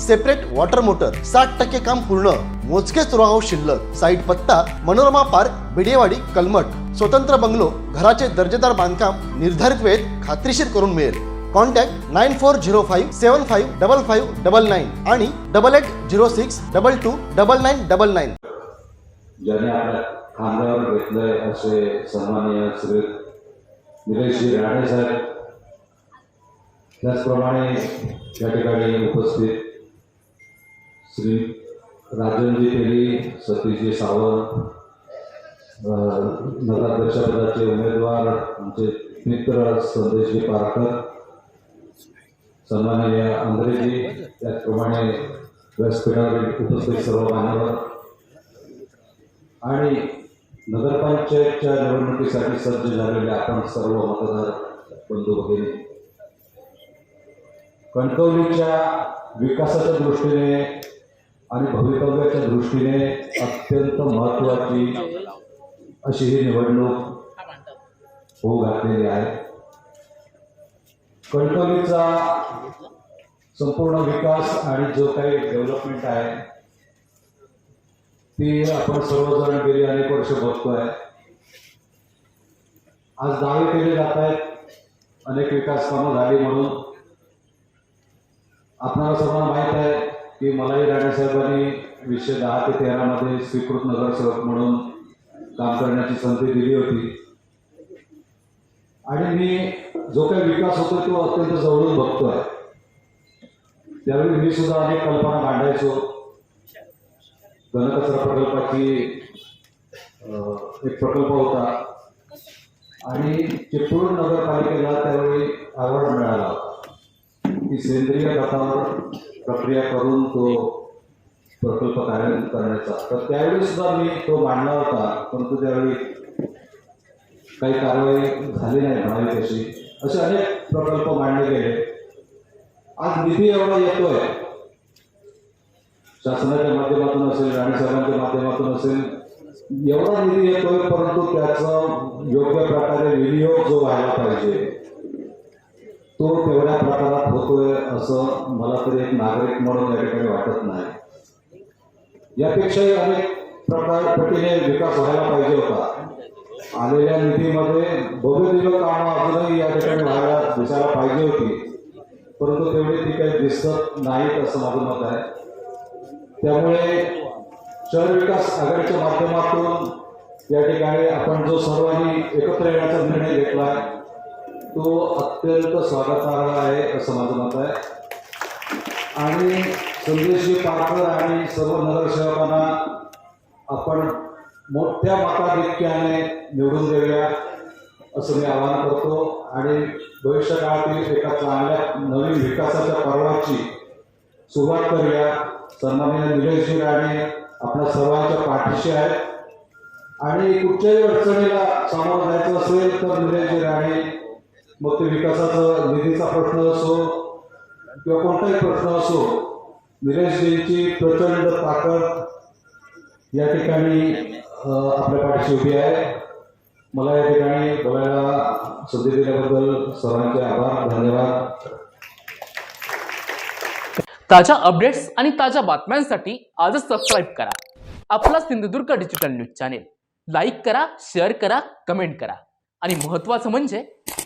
Separate water motor साठ टक्के काम पूर्ण मोजकेच रोहाव शिल्लक. साईट पत्ता मनोरमा पार्क बिडेवाडी कलमट. स्वतंत्र बंगलो घराचे दर्जेदार बांधकाम निर्धारित वेळेत खात्रीशीर करून मिळेल. Contact nine four zero five seven five double five double nine आणि double eight zero six double two double nine double nine. ज्याने खांद्यावर घेतलंय असे सन्माननीय श्री निलेशजी राणे साहेब. त्याचप्रमाणे या ठिकाणी उपस्थित श्री राजनजी पेली सतीशजी सावंत नगराध्यक्षपदाचे उमेदवार आमचे मित्र संदेशजी पारकर सन्माननीय आंध्रेजी त्याचप्रमाणे व्यासपीठावर उपस्थित सर्व मान्यवर. आणि नगरपंचायतच्या निवडणुकीसाठी सज्ज झालेले आपण सर्व मतदार बंधू भगिनी. कणकवलीच्या विकासाच्या दृष्टीने आणि भवितव्याच्या दृष्टीने अत्यंत महत्त्वाची अशी ही निवडणूक होऊ घातलेली आहे. कणकवलीचा संपूर्ण विकास आणि जो काही डेव्हलपमेंट आहे ती आपण सर्वजण गेली अनेक वर्ष बघतोय. आज दावे केले जात आहेत अनेक विकास कामं झाली म्हणून. आपणाला सर्वांना माहीत आहे की मलाही राणेसाहेबांनी वीसशे दहा ते तेरामध्ये स्वीकृत नगरसेवक म्हणून काम करण्याची संधी दिली होती. आणि मी जो काही विकास होतो तो अत्यंत जवळून बघतोय. त्यावेळी मी सुद्धा अनेक कल्पना मांडायचो. घनकचरा प्रकल्पाची एक प्रकल्प होता. आणि चिपळूण नगरपालिकेला त्यावेळी अवॉर्ड मिळाला. की सेंद्रिय खतावर प्रक्रिया करून तो प्रकल्प कार्यान्वित करण्याचा तर त्यावेळी सुद्धा मी तो मांडला होता परंतु त्यावेळी काही कारवाई झाली नाही म्हणावी तशी. असे अनेक प्रकल्प मांडले गेले. आज निधी एवढा येतोय. शासनाच्या माध्यमातून असेल राणीसाहेबांच्या माध्यमातून असेल एवढा निधी येतोय परंतु त्याचा योग्य प्रकारे विनियोग जो व्हायला पाहिजे तो तेवढ्या प्रकारात होतोय असं मला तरी एक नागरिक म्हणून या ठिकाणी वाटत नाही. यापेक्षाही अनेक प्रकार पटीने विकास व्हायला पाहिजे होता. आलेल्या निधीमध्ये भव्य कामं अजूनही या ठिकाणी व्हायला दिसायला पाहिजे होती. परंतु तेवढी ती काही दिसत नाहीत असं माझं मत आहे. त्यामुळे शहर विकास आघाडीच्या माध्यमातून या ठिकाणी आपण जो सर्वांनी एकत्र येण्याचा निर्णय घेतला तो अत्यंत स्वागतार्ह आहे असं माझं मत आहे. आणि संदेशजी पारकर आणि सर्व नगरसेवकांना आपण मोठ्या मताधिक्याने निवडून देऊया असं मी आवाहन करतो. आणि भविष्य काळातील एका चांगल्या नवीन विकासाच्या पर्वाची सुरुवात करूया. सन्मान्य निलेशजी राणे आपल्या सर्वांच्या पाठीशी आहेत. आणि कुठच्याही अडचणीला सामोरं जायचं असेल तर निलेशजी राणे मग ते विकासाचा निधीचा प्रश्न असो किंवा कोणताही प्रश्न असो निलेशजींची प्रचंड ताकद या ठिकाणी आपल्या पाठीशी उभी आहे. मला या ठिकाणी बोलायला संधी दिल्याबद्दल सर्वांचे आभार धन्यवाद. ताज्या अपडेट्स आणि ताज्या बातम्यांसाठी आजच सबस्क्राईब करा. आपला Sindhudurg digital news channel like करा शेअर करा कमेंट करा. आणि महत्त्वाचं म्हणजे